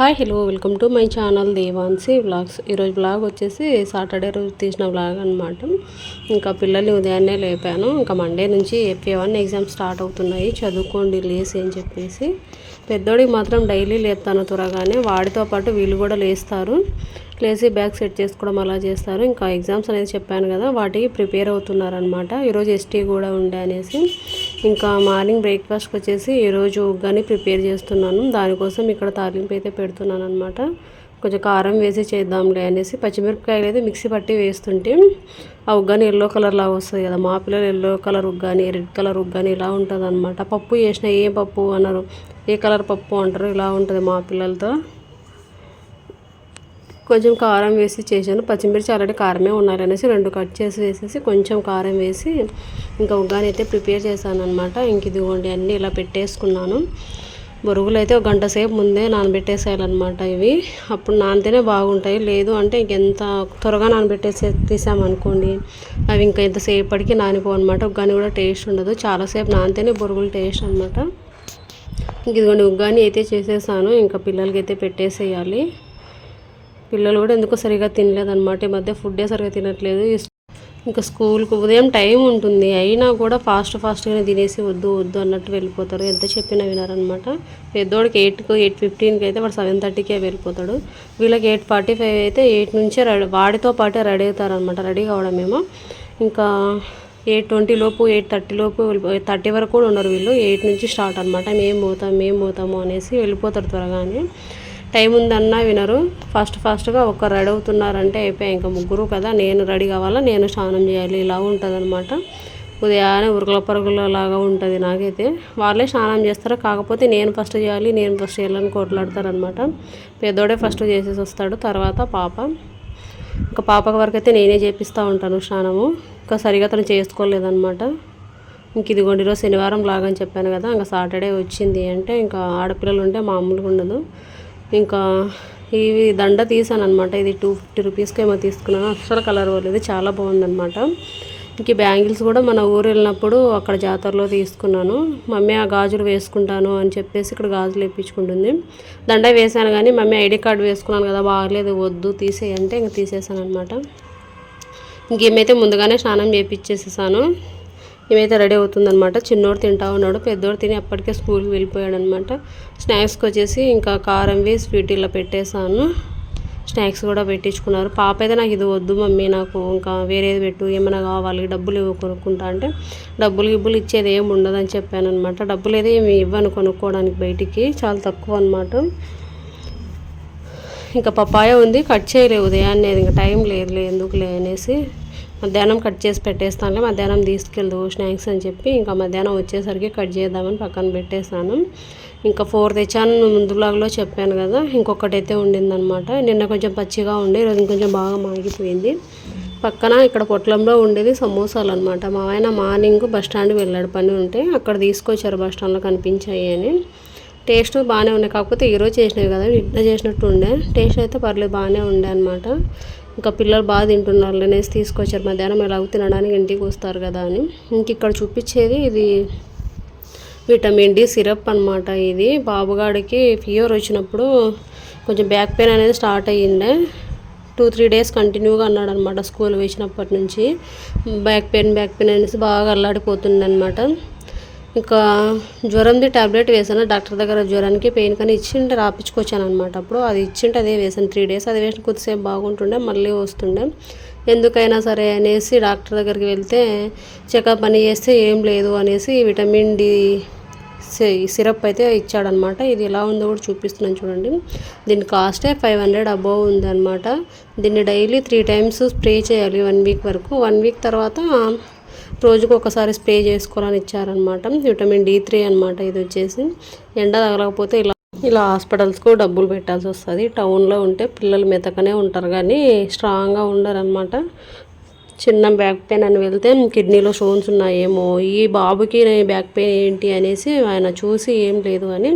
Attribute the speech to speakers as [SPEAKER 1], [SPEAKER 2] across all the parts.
[SPEAKER 1] Hi hello welcome to my channel Devansi vlogs. ఈరోజు blog వచ్చేసి Saturday రోజు తీసిన బ్లాగ్ అనమాట ఇంకా పిల్లల్ని ఉదయాన్నే లేపాను. ఇంకా మండే నుంచి ఎఫ్ఏ వన్ ఎగ్జామ్ స్టార్ట్ అవుతున్నాయి. చదువుకోండి లేసి అని చెప్పేసి. పెద్దోడికి మాత్రం డైలీ లేపుతాను త్వరగానే. వాడితో పాటు వీళ్ళు కూడా లేస్తారు. లేచి బ్యాగ్ సెట్ చేసుకోవడం అలా చేస్తారు. ఇంకా ఎగ్జామ్స్ అనేది చెప్పాను కదా వాటికి ప్రిపేర్ అవుతున్నారనమాట ఈరోజు ఎస్టీ కూడా ఉండే అనేసి. ఇంకా మార్నింగ్ బ్రేక్ఫాస్ట్కి వచ్చేసి ఈరోజు ఉగ్గాని ప్రిపేర్ చేస్తున్నాను. దానికోసం ఇక్కడ తాలింపు అయితే పెడుతున్నాను అనమాట కొంచెం కారం వేసి చేద్దాంలే అనేసి పచ్చిమిరపకాయలు అయితే మిక్సీ పట్టి వేస్తుంటే ఆ ఉగ్గాని ఎల్లో కలర్ లాగా వస్తుంది కదా. మా పిల్లలు ఎల్లో కలర్ ఉగ్గాని రెడ్ కలర్ ఉగ్గాని ఇలా ఉంటుంది అనమాట పప్పు వేసినా ఏ పప్పు అన్నారు? ఏ కలర్ పప్పు అంటారు? ఇలా ఉంటుంది మా పిల్లలతో. కొంచెం కారం వేసి చేశాను. పచ్చిమిర్చి ఆల్రెడీ కారమే ఉన్నారనేసి రెండు కట్ చేసి వేసేసి కొంచెం కారం వేసి ఇంకా ఉగ్గాని అయితే ప్రిపేర్ చేశాను అనమాట ఇంక ఇదిగోండి అన్నీ ఇలా పెట్టేసుకున్నాను. బొరుగులు అయితే ఒక గంట సేపు ముందే నానబెట్టేసేయాలన్నమాట ఇవి. అప్పుడు నానితేనే బాగుంటాయి. లేదు అంటే ఇంకెంత త్వరగా నానబెట్టేసే తీసామనుకోండి అవి ఇంకా ఎంతసేపటికి నానిపో అనమాట ఉగ్గాని కూడా టేస్ట్ ఉండదు. చాలాసేపు నానితేనే బొరుగులు టేస్ట్ అనమాట ఇంక ఇదిగోండి ఉగ్గాని అయితే చేసేసాను. ఇంకా పిల్లలకి అయితే పెట్టేసేయాలి. పిల్లలు కూడా ఎందుకో సరిగా తినలేదన్నమాట. ఈ మధ్య ఫుడ్డే సరిగా తినట్లేదు. ఇంకా స్కూల్కి ఉదయం టైం ఉంటుంది. అయినా కూడా ఫాస్ట్ ఫాస్ట్గానే తినేసి వద్దు వద్దు అన్నట్టు వెళ్ళిపోతారు. ఎంత చెప్పినా వినారనమాట పెద్దోడికి ఎయిట్కి ఎయిట్ ఫిఫ్టీన్కి అయితే వాడు సెవెన్ థర్టీకే వెళ్ళిపోతాడు. వీళ్ళకి ఎయిట్ ఫార్టీ ఫైవ్ అయితే ఎయిట్ నుంచే రెడీ వాడితో పాటే రెడీ అవుతారనమాట రెడీ కావడమేమో. ఇంకా ఎయిట్ ట్వంటీ లోపు ఎయిట్ థర్టీ లోపు థర్టీ వరకు కూడా ఉండరు వీళ్ళు. ఎయిట్ నుంచి స్టార్ట్ అనమాట మేము పోతాం మేము పోతాము అనేసి వెళ్ళిపోతారు త్వరగానే. టైం ఉందన్నా వినరు. ఫాస్ట్ ఫాస్ట్గా ఒక రెడీ అవుతున్నారంటే అయిపోయాయి. ఇంకా ముగ్గురు కదా నేను రెడీ కావాలా నేను స్నానం చేయాలి ఇలా ఉంటుంది అనమాట ఉదయాన్నే ఉరుకుల పరుగుల లాగా ఉంటుంది నాకైతే. వాళ్ళే స్నానం చేస్తారు. కాకపోతే నేను ఫస్ట్ చేయాలి నేను ఫస్ట్ చేయాలని కొట్లాడతారనమాట పెద్దోడే ఫస్ట్ చేసేసి వస్తాడు తర్వాత పాప. ఇంకా పాప వరకు అయితే నేనే చేపిస్తూ ఉంటాను స్నానము. ఇంకా సరిగా తను చేసుకోలేదనమాట ఇంక ఇదిగోండి ఈరోజు శనివారం లాగా చెప్పాను కదా ఇంకా సాటర్డే వచ్చింది అంటే ఇంకా ఆడపిల్లలు ఉంటే మామూలుగా ఉండదు. ఇంకా ఇవి దండ తీసాను అనమాట ఇది టూ ఫిఫ్టీ రూపీస్కి ఏమో తీసుకున్నాను. అస్సలు కలర్ పోలేదు. చాలా బాగుందనమాట ఇంక బ్యాంగిల్స్ కూడా మన ఊరు వెళ్ళినప్పుడు అక్కడ జాతరలో తీసుకున్నాను. మమ్మీ ఆ గాజులు వేసుకుంటాను అని చెప్పేసి ఇక్కడ గాజులు వేయించుకుంటుంది దండ వేసాను కానీ మమ్మీ ఐడి కార్డు వేసుకున్నాను కదా బాగలేదు. వద్దు తీసేయంటే ఇంక తీసేసాను అనమాట ఇంకేమైతే ముందుగానే స్నానం చేయించేసేసాను ఏమైతే రెడీ అవుతుందనమాట చిన్నోడు తింటా ఉన్నాడు పెద్దోడు తిని అప్పటికే స్కూల్కి వెళ్ళిపోయాడు అనమాట స్నాక్స్కి వచ్చేసి ఇంకా కారం స్వీట్ ఇలా పెట్టేశాను. స్నాక్స్ కూడా పెట్టించుకున్నారు. పాప అయితే నాకు ఇది వద్దు మమ్మీ నాకు ఇంకా వేరేది పెట్టు ఏమైనా కావాలి డబ్బులు కొనుక్కుంటా అంటే డబ్బులు గిబ్బులు ఇచ్చేది ఏమి ఉండదని చెప్పాను అనమాట డబ్బులు అయితే ఏమి ఇవ్వను కొనుక్కోవడానికి బయటికి చాలా తక్కువ అనమాట ఇంకా పప్పాయ ఉంది కట్ చేయలేదు ఉదయాన్నే ఇంకా టైం లేదులే ఎందుకులే అనేసి మధ్యాహ్నం కట్ చేసి పెట్టేస్తానులే మధ్యాహ్నం తీసుకెళ్దు స్నాక్స్ అని చెప్పి ఇంకా మధ్యాహ్నం వచ్చేసరికి కట్ చేద్దామని పక్కన పెట్టేస్తాను ఇంకా ఫోర్ తెచ్చాను. ముందు బ్లాగ్లో చెప్పాను కదా ఇంకొకటి అయితే ఉండిందనమాట నిన్న కొంచెం పచ్చిగా ఉండే ఈరోజు ఇంకొంచెం బాగా మాగిపోయింది. పక్కన ఇక్కడ పొట్లంలో ఉండేది సమోసాలు అనమాట మా ఆయన మార్నింగ్ బస్ స్టాండ్ వెళ్ళాడు పని ఉంటే అక్కడ తీసుకొచ్చారు బస్ స్టాండ్లో కనిపించాయి అని. టేస్ట్ బాగానే ఉన్నాయి. కాకపోతే ఈరోజు చేసినవి కదా ఇట్లా చేసినట్టు ఉండే. టేస్ట్ అయితే పర్లేదు బాగానే ఉండే అనమాట ఇంకా పిల్లలు బాగా తింటున్నారు అనేసి తీసుకొచ్చారు. మధ్యాహ్నం ఎలాగో తినడానికి ఇంటికి వస్తారు కదా అని. ఇంక ఇక్కడ చూపించేది ఇది విటమిన్ డి సిరప్ అనమాట ఇది. బాబుగాడికి ఫీవర్ వచ్చినప్పుడు కొంచెం బ్యాక్ పెయిన్ అనేది స్టార్ట్ అయ్యిండే. టూ త్రీ డేస్ కంటిన్యూగా అన్నాడు అనమాట స్కూల్ వేసినప్పటి నుంచి. బ్యాక్ పెయిన్ బ్యాక్ పెయిన్ అనేసి బాగా అల్లాడిపోతుంది అనమాట ఇంకా జ్వరంది టాబ్లెట్ వేసాను. డాక్టర్ దగ్గర జ్వరానికి పెయిన్ కానీ ఇచ్చింటే రాపించుకొచ్చాను అనమాట అప్పుడు అది ఇచ్చింటే అదే వేసాను. త్రీ డేస్ అది వేసిన కొద్దిసేపు బాగుంటుండే మళ్ళీ వస్తుండే. ఎందుకైనా సరే అనేసి డాక్టర్ దగ్గరికి వెళ్తే చెకప్ అని చేస్తే ఏం లేదు అనేసి విటమిన్ డి సిరప్ అయితే ఇచ్చాడనమాట ఇది ఎలా ఉందో కూడా చూపిస్తున్నాను చూడండి. దీని కాస్టే ఫైవ్ హండ్రెడ్ అబోవ్ ఉందన్నమాట. దీన్ని డైలీ త్రీ టైమ్స్ స్ప్రే చేయాలి వన్ వీక్ వరకు. వన్ వీక్ తర్వాత రోజుకు ఒకసారి స్ప్రే చేసుకోవాలని ఇచ్చారనమాట విటమిన్ డి త్రీ అనమాట ఇది వచ్చేసి. ఎండ తగలకపోతే ఇలా ఇలా హాస్పిటల్స్కు డబ్బులు పెట్టాల్సి వస్తుంది. టౌన్లో ఉంటే పిల్లలు మెతకనే ఉంటారు. కానీ స్ట్రాంగ్గా ఉండరనమాట చిన్న బ్యాక్ పెయిన్ అని వెళ్తే కిడ్నీలో స్టోన్స్ ఉన్నాయేమో ఈ బాబుకి బ్యాక్ పెయిన్ ఏంటి అనేసి ఆయన చూసి ఏం లేదు అని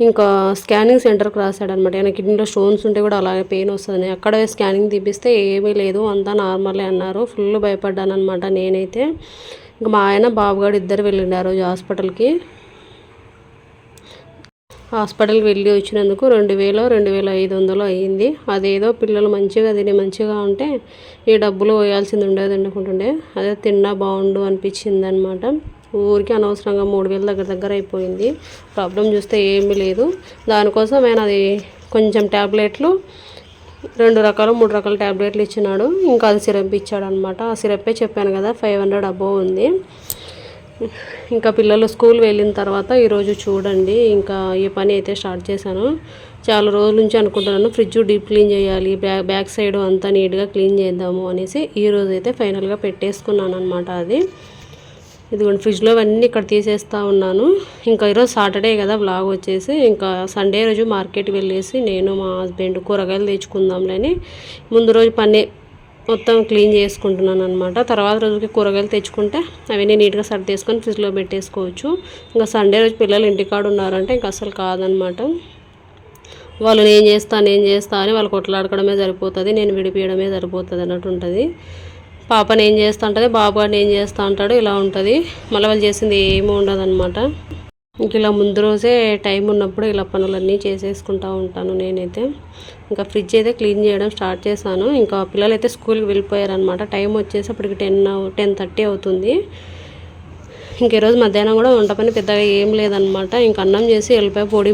[SPEAKER 1] ఇంకా స్కానింగ్ సెంటర్కి రాశాడనమాట. ఆయన కిడ్నీలో స్టోన్స్ ఉంటే కూడా అలాగే పెయిన్ వస్తుంది అక్కడ స్కానింగ్ తీపిస్తే ఏమీ లేదు అంతా నార్మలే అన్నారు. ఫుల్ భయపడ్డాను అనమాట నేనైతే. ఇంకా మా ఆయన బాబుగాడు ఇద్దరు వెళ్ళిండు ఆ రోజు హాస్పిటల్కి. హాస్పిటల్కి వెళ్ళి వచ్చినందుకు రెండు వేలు రెండు వేల ఐదు వందలు అయ్యింది. అదేదో పిల్లలు మంచిగా తిని మంచిగా ఉంటే ఈ డబ్బులు వేయాల్సింది ఉండేది అనుకుంటుండే. అదే తిన్నా బాగుండు అనిపించింది అనమాట ఊరికి అనవసరంగా మూడు వేల దగ్గర దగ్గర అయిపోయింది. ప్రాబ్లం చూస్తే ఏమీ లేదు. దానికోసం ఆయన అది? కొంచెం ట్యాబ్లెట్లు రెండు రకాలు మూడు రకాల ట్యాబ్లెట్లు ఇచ్చినాడు. ఇంకా అది సిరప్ ఇచ్చాడు అనమాట ఆ సిరప్పే చెప్పాను కదా ఫైవ్ హండ్రెడ్ అబోవ్ ఉంది. ఇంకా పిల్లలు స్కూల్ వెళ్ళిన తర్వాత ఈరోజు చూడండి. ఇంకా ఈ పని అయితే స్టార్ట్ చేశాను. చాలా రోజుల నుంచి అనుకుంటున్నాను ఫ్రిడ్జ్ డీప్ క్లీన్ చేయాలి బ్యాక్ బ్యాక్ సైడ్ అంతా నీట్గా క్లీన్ చేద్దాము అనేసి ఈరోజు అయితే ఫైనల్గా పెట్టేసుకున్నాను అనమాట అది. ఇదిగోండి ఫ్రిడ్జ్లో అన్నీ ఇక్కడ తీసేస్తూ ఉన్నాను. ఇంకా ఈరోజు సాటర్డే కదా బ్లాగ్ వచ్చేసి. ఇంకా సండే రోజు మార్కెట్కి వెళ్ళేసి నేను మా హస్బెండ్ కూరగాయలు తెచ్చుకుందాంలేని. ముందు రోజు పని మొత్తం క్లీన్ చేసుకుంటున్నాను అనమాట తర్వాత రోజుకి కూరగాయలు తెచ్చుకుంటే అవన్నీ నీట్గా సర్దేసుకొని ఫ్రిడ్జ్లో పెట్టేసుకోవచ్చు. ఇంకా సండే రోజు పిల్లలు ఇంటికాడ ఉన్నారంటే ఇంకా అసలు కాదనమాట వాళ్ళు నేను చేస్తా నేను చేస్తా అని వాళ్ళు కొట్లాడుకోవడమే సరిపోతుంది నేను విడిపించడమే సరిపోతుంది అన్నట్టు ఉంటుంది. పాపని ఏం చేస్తూ ఉంటుంది బాబు ఏం చేస్తూ ఉంటాడు ఇలా ఉంటుంది. మళ్ళీ వాళ్ళు చేసింది ఏమీ ఉండదు అనమాట ఇంక ఇలా ముందు రోజే టైం ఉన్నప్పుడు ఇలా పనులన్నీ చేసేసుకుంటూ ఉంటాను నేనైతే. ఇంకా ఫ్రిడ్జ్ అయితే క్లీన్ చేయడం స్టార్ట్ చేశాను. ఇంకా పిల్లలు అయితే స్కూల్కి వెళ్ళిపోయారనమాట టైం వచ్చేసి అప్పటికి టెన్ టెన్ థర్టీ అవుతుంది. ఇంక ఈరోజు మధ్యాహ్నం కూడా వంట పని పెద్దగా ఏం లేదనమాట ఇంక అన్నం చేసి ఎల్లిపాయ పొడి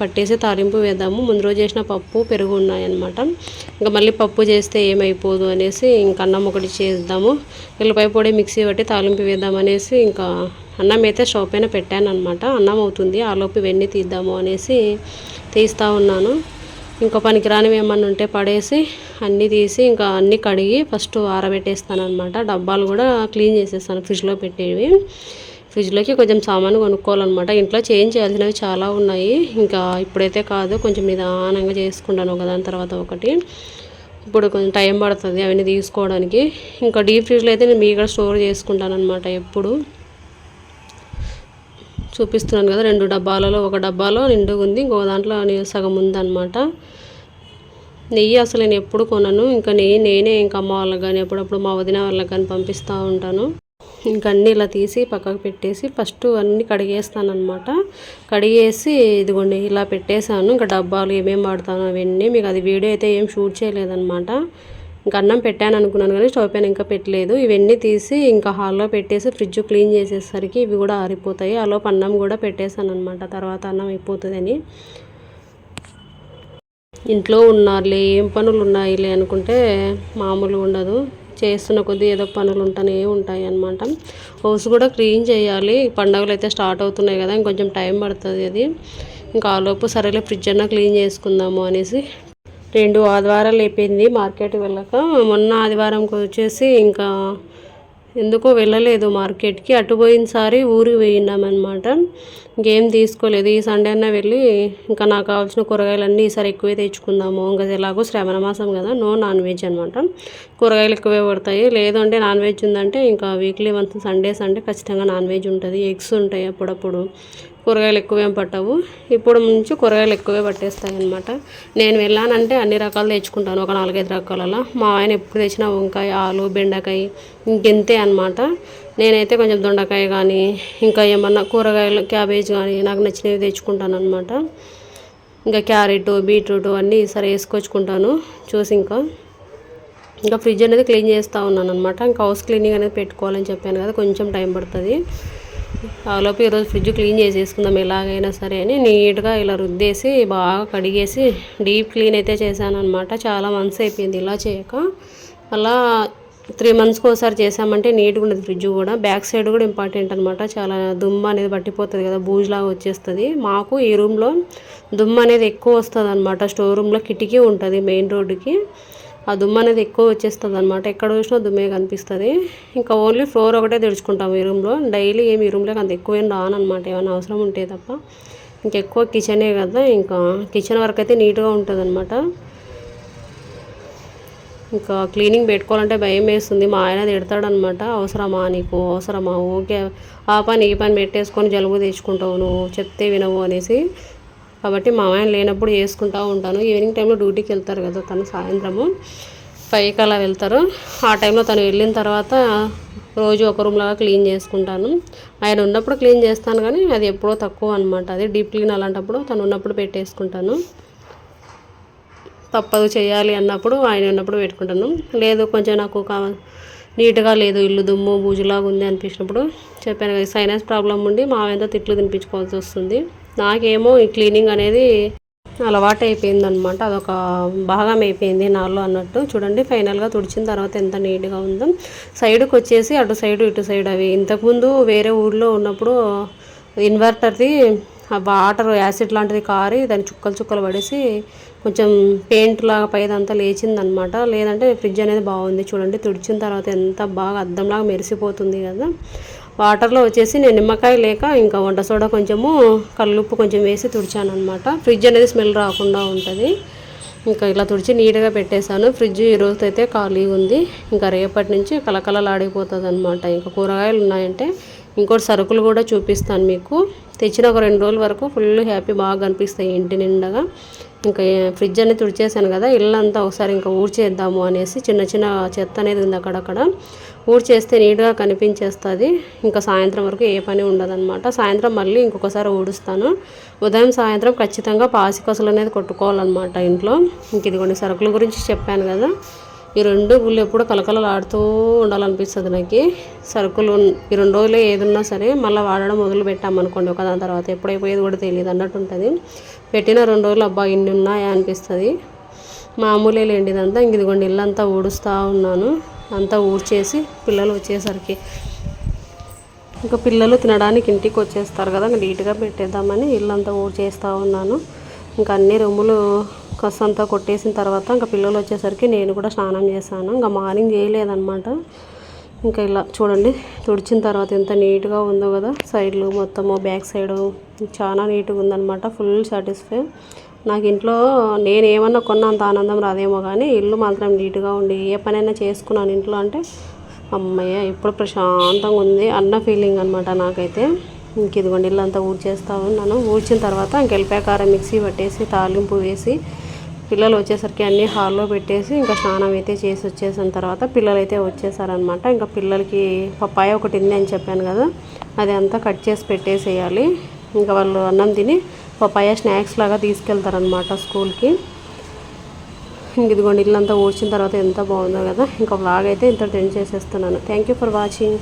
[SPEAKER 1] పట్టేసి తాలింపు వేద్దాము. ముందు రోజు చేసిన పప్పు పెరుగు ఉన్నాయన్నమాట. ఇంకా మళ్ళీ పప్పు చేస్తే ఏమైపోదు అనేసి ఇంక అన్నం ఒకటి చేద్దాము. ఎల్లిపాయ పొడి మిక్సీ పట్టి తాలింపు వేద్దాం అనేసి ఇంకా అన్నం అయితే స్టవ్ పైన పెట్టాను అనమాట అన్నం అవుతుంది ఆలోపు వెన్నీ తీద్దాము అనేసి తీస్తూ ఉన్నాను. ఇంకా పనికిరానివి ఏమన్నా ఉంటే పడేసి అన్నీ తీసి ఇంకా అన్నీ కడిగి ఫస్ట్ ఆరబెట్టేస్తాను అనమాట డబ్బాలు కూడా క్లీన్ చేసేస్తాను ఫ్రిడ్జ్లో పెట్టేవి. ఫ్రిడ్జ్లోకి కొంచెం సామాను కొనుక్కోవాలన్నమాట. ఇంట్లో చేంజ్ చేయాల్సినవి చాలా ఉన్నాయి. ఇంకా ఇప్పుడైతే కాదు కొంచెం నిదానంగా చేసుకుంటాను ఒకదాని తర్వాత ఒకటి. ఇప్పుడు కొంచెం టైం పడుతుంది అవన్నీ తీసుకోవడానికి. ఇంకా డీప్ ఫ్రిడ్జ్లో అయితే నేను మీగా స్టోర్ చేసుకుంటాను అనమాట ఎప్పుడు. చూపిస్తున్నాను కదా రెండు డబ్బాలలో ఒక డబ్బాలో నిండుగా ఉంది ఇంకో దాంట్లో సగం ఉందన్నమాట. నెయ్యి అసలు నేను ఎప్పుడు కొనను ఇంకా నెయ్యి నేనే ఇంకా అమ్మ వాళ్ళకి కానీ ఎప్పుడప్పుడు మా వదిన వాళ్ళకి కానీ పంపిస్తూ ఉంటాను. ఇంక అన్నీ ఇలా తీసి పక్కకు పెట్టేసి ఫస్ట్ అన్నీ కడిగేస్తాను అనమాట కడిగేసి ఇదిగోండి ఇలా పెట్టేశాను ఇంకా డబ్బాలు ఏమేమి వాడతాను అవన్నీ మీకు అది వీడియో అయితే ఏం షూట్ చేయలేదన్నమాట. ఇంకా అన్నం పెట్టాను అనుకున్నాను కానీ స్టవ్ పైన ఇంకా పెట్టలేదు. ఇవన్నీ తీసి ఇంకా హాల్లో పెట్టేసి ఫ్రిడ్జ్ క్లీన్ చేసేసరికి ఇవి కూడా ఆరిపోతాయి. లోపు అన్నం కూడా పెట్టేశాను అనమాట తర్వాత అన్నం అయిపోతుందని. ఇంట్లో ఉన్నారులే ఏం పనులు ఉన్నాయిలే అనుకుంటే మామూలు ఉండదు. చేస్తున్న కొద్దీ ఏదో పనులు ఉంటూనే ఉంటాయి అనమాట హౌస్ కూడా క్లీన్ చేయాలి. పండుగలు అయితే స్టార్ట్ అవుతున్నాయి కదా ఇంకొంచెం టైం పడుతుంది అది. ఇంకా ఆలోపు సరేలే ఫ్రిడ్జ్ అన్నా క్లీన్ చేసుకుందాము అనేసి రెండు ఆదివారాలు అయిపోయింది మార్కెట్ వెళ్ళక. మొన్న ఆదివారంకి వచ్చేసి ఇంకా ఎందుకో వెళ్ళలేదు మార్కెట్కి. అటు పోయినసారి ఊరికి పోయినామన్నమాట. ఇంకేం తీసుకోలేదు. ఈ సండే అన్న వెళ్ళి ఇంకా నాకు కావాల్సిన కూరగాయలన్నీ ఈసారి ఎక్కువే తెచ్చుకుందాము. ఇంకా ఎలాగో శ్రవణ మాసం కదా నో నాన్ వెజ్ అనమాట కూరగాయలు ఎక్కువే పడతాయి. లేదంటే నాన్ వెజ్ ఉందంటే ఇంకా వీక్లీ వన్స్ సండే సండే ఖచ్చితంగా నాన్ వెజ్ ఉంటుంది. ఎగ్స్ ఉంటాయి అప్పుడప్పుడు. కూరగాయలు ఎక్కువేం పట్టవు. ఇప్పుడు నుంచి కూరగాయలు ఎక్కువే పట్టేస్తాయి అనమాట నేను వెళ్ళానంటే అన్ని రకాలు తెచ్చుకుంటాను ఒక నాలుగైదు రకాలలో. మా ఆయన ఎప్పుడు తెచ్చినా వంకాయ ఆలు బెండకాయ ఇంకెంతే అనమాట నేనైతే కొంచెం దొండకాయ కానీ ఇంకా ఏమన్నా కూరగాయలు క్యాబేజ్ కానీ నాకు నచ్చినవి తెచ్చుకుంటాను అనమాట ఇంకా క్యారెట్ బీట్రూట్ అన్నీ ఈసారి వేసుకొచ్చుకుంటాను చూసి ఇంకా. ఇంకా ఫ్రిడ్జ్ అనేది క్లీన్ చేస్తూ ఉన్నాను అనమాట ఇంకా హౌస్ క్లీనింగ్ అనేది పెట్టుకోవాలని చెప్పాను కదా కొంచెం టైం పడుతుంది. ఆలోపు ఈరోజు ఫ్రిడ్జ్ క్లీన్ చేసేసుకుందాం ఎలాగైనా సరే అని నీట్గా ఇలా రుద్దేసి బాగా కడిగేసి డీప్ క్లీన్ అయితే చేశాను అనమాట చాలా మంత్స్ అయిపోయింది ఇలా చేయక. అలా త్రీ మంత్స్కి ఒకసారి చేసామంటే నీట్గా ఉండదు ఫ్రిడ్జ్ కూడా. బ్యాక్ సైడ్ కూడా ఇంపార్టెంట్ అనమాట చాలా దుమ్ము అనేది పట్టిపోతుంది కదా బూజులాగా వచ్చేస్తుంది. మాకు ఈ రూమ్లో దుమ్ము అనేది ఎక్కువ వస్తుంది అనమాట స్టోర్ రూమ్లో కిటికీ ఉంటుంది మెయిన్ రోడ్డుకి. ఆ దుమ్ము అనేది ఎక్కువ వచ్చేస్తుంది అనమాట ఎక్కడ చూసినా దుమ్మే కనిపిస్తుంది. ఇంకా ఓన్లీ ఫ్లోర్ ఒకటే తెడుచుకుంటాం ఈ రూమ్లో డైలీ ఏమి ఈ రూమ్లోకి అంత ఎక్కువ ఏం రానమాట ఏమైనా అవసరం ఉంటే తప్ప. ఇంకెక్కువ కిచెనే కదా. ఇంకా కిచెన్ వరకు అయితే నీట్గా ఉంటుంది అనమాట ఇంకా క్లీనింగ్ పెట్టుకోవాలంటే భయం వేస్తుంది. మా ఆయన తిడతాడనమాట అవసరమా నీకు? అవసరమా? ఓకే ఆ పని ఈ పని పెట్టేసుకొని జలుబు తెచ్చుకుంటావు నువ్వు? చెప్తే వినవు అనేసి. కాబట్టి మా ఆయన లేనప్పుడు వేసుకుంటూ ఉంటాను. ఈవినింగ్ టైంలో డ్యూటీకి వెళ్తారు కదా తను సాయంత్రము ఫైవ్కి అలా వెళ్తారు. ఆ టైంలో తను వెళ్ళిన తర్వాత రోజు ఒక రూమ్ లాగా క్లీన్ చేసుకుంటాను. ఆయన ఉన్నప్పుడు క్లీన్ చేస్తాను కానీ అది ఎప్పుడో తక్కువ అనమాట అది డీప్ క్లీన్ అలాంటప్పుడు తను ఉన్నప్పుడు పెట్టేసుకుంటాను. తప్పదు చేయాలి అన్నప్పుడు ఆయన ఉన్నప్పుడు పెట్టుకుంటాను. లేదు కొంచెం నాకు నీట్గా లేదు ఇల్లు దుమ్ము బూజులాగా ఉంది అనిపించినప్పుడు చెప్పాను కదా సైనస్ ప్రాబ్లం ఉండి మా తిట్లు తినిపించుకోవాల్సి వస్తుంది. నాకేమో ఈ క్లీనింగ్ అనేది అలవాటు అయిపోయింది అనమాట అదొక భాగం అయిపోయింది నాలో అన్నట్టు. చూడండి ఫైనల్గా తుడిచిన తర్వాత ఎంత నీట్గా ఉందో. సైడ్కి వచ్చేసి అటు సైడ్ ఇటు సైడ్ అవి. ఇంతకుముందు వేరే ఊళ్ళో ఉన్నప్పుడు ఇన్వర్టర్ది ఆ వాటర్ యాసిడ్ లాంటిది కారి దాన్ని చుక్కలు చుక్కలు పడేసి కొంచెం పెయింట్ లాగా పైదంతా లేచిందనమాట. లేదంటే ఫ్రిడ్జ్ అనేది బాగుంది. చూడండి తుడిచిన తర్వాత ఎంత బాగా అద్దంలాగా మెరిసిపోతుంది కదా. వాటర్లో వచ్చేసి నేను నిమ్మకాయ లేక ఇంకా వంట సోడా కొంచెము కల్లుప్పు కొంచెం వేసి తుడిచాను అనమాట ఫ్రిడ్జ్ అనేది స్మెల్ రాకుండా ఉంటుంది. ఇంకా ఇలా తుడిచి నీట్గా పెట్టేశాను. ఫ్రిడ్జ్ ఈ రోజు అయితే ఖాళీగా ఉంది. ఇంకా రేపటి నుంచి కలకలలాడిపోతుంది అనమాట ఇంకా కూరగాయలు ఉన్నాయంటే ఇంకోటి సరుకులు కూడా చూపిస్తాను మీకు. తెచ్చిన ఒక రెండు రోజుల వరకు ఫుల్ హ్యాపీ బాగా కనిపిస్తాయి ఇంటి నిండగా. ఇంకా ఫ్రిడ్జ్ అనేది తుడిచేసాను కదా ఇల్లంతా ఒకసారి ఇంకా ఊడ్చేద్దాము అనేసి చిన్న చిన్న చెత్త అనేది ఉంది అక్కడక్కడ. ఊడ్చేస్తే నీట్గా కనిపించేస్తుంది. ఇంకా సాయంత్రం వరకు ఏ పని ఉండదన్నమాట. సాయంత్రం మళ్ళీ ఇంకొకసారి ఊడుస్తాను. ఉదయం సాయంత్రం ఖచ్చితంగా పాసికొసలు అనేది కొట్టుకోవాలన్నమాట ఇంట్లో. ఇంక ఇదిగోండి సరుకుల గురించి చెప్పాను కదా. ఈ రెండు గుళ్ళు ఎప్పుడు కలకలలాడుతూ ఉండాలనిపిస్తుంది నాకు. సరుకులు ఈ రెండు రోజులు ఏదున్నా సరే మళ్ళీ వాడడం మొదలు పెట్టామనుకోండి ఒక దాని తర్వాత ఎప్పుడైపోయేది కూడా తెలియదు అన్నట్టు ఉంటుంది. పెట్టిన రెండు రోజులు అబ్బా ఇన్ని ఉన్నాయా అనిపిస్తుంది. మామూలే లేండి ఇదంతా. ఇంక ఇదిగోండి ఇల్లంతా ఊడుస్తూ ఉన్నాను. అంతా ఊడ్చేసి పిల్లలు వచ్చేసరికి ఇంకా పిల్లలు తినడానికి ఇంటికి వచ్చేస్తారు కదా నీట్గా పెట్టేద్దామని ఇల్లంతా ఊడ్చేస్తూ ఉన్నాను. ఇంకా అన్ని రూములు కస్ కసంతా కొట్టేసిన తర్వాత ఇంకా పిల్లలు వచ్చేసరికి నేను కూడా స్నానం చేశాను. ఇంకా మార్నింగ్ చేయలేదన్నమాట. ఇంకా ఇలా చూడండి తుడిచిన తర్వాత ఎంత నీట్గా ఉందో కదా. సైడ్లు మొత్తము బ్యాక్ సైడ్ చాలా నీట్గా ఉందన్నమాట. Full satisfy. నాకు ఇంట్లో నేను ఏమన్నా కొన్నంత ఆనందం రాదేమో కానీ ఇల్లు మాత్రం నీట్గా ఉండి ఏ పనైనా చేసుకున్నాను ఇంట్లో అంటే అమ్మయ్య ఇప్పుడు ప్రశాంతంగా ఉంది అన్న ఫీలింగ్ అనమాట నాకైతే. ఇంక ఇదిగోండి ఇల్లు అంతా ఊడ్చేస్తూ ఉన్నాను. ఊడ్చిన తర్వాత ఇంక వెళ్ళిపోయాకారం మిక్సీ పట్టేసి తాలింపు వేసి పిల్లలు వచ్చేసరికి అన్నీ హాల్లో పెట్టేసి ఇంకా స్నానం అయితే చేసి వచ్చేసిన తర్వాత పిల్లలు అయితే వచ్చేసారనమాట ఇంకా పిల్లలకి పప్పాయ ఒకటి ఉంది అని చెప్పాను కదా అది అంతా కట్ చేసి పెట్టేసేయాలి. ఇంకా వాళ్ళు అన్నం తిని పప్పాయ స్నాక్స్ లాగా తీసుకెళ్తారనమాట స్కూల్కి. ఇంక ఇదిగోండి ఇల్లంతా ఊడ్చిన తర్వాత ఎంత బాగుందో కదా. ఇంకా బ్లాగ్ అయితే ఇంత టెన్ చేసేస్తున్నాను. Thank you for watching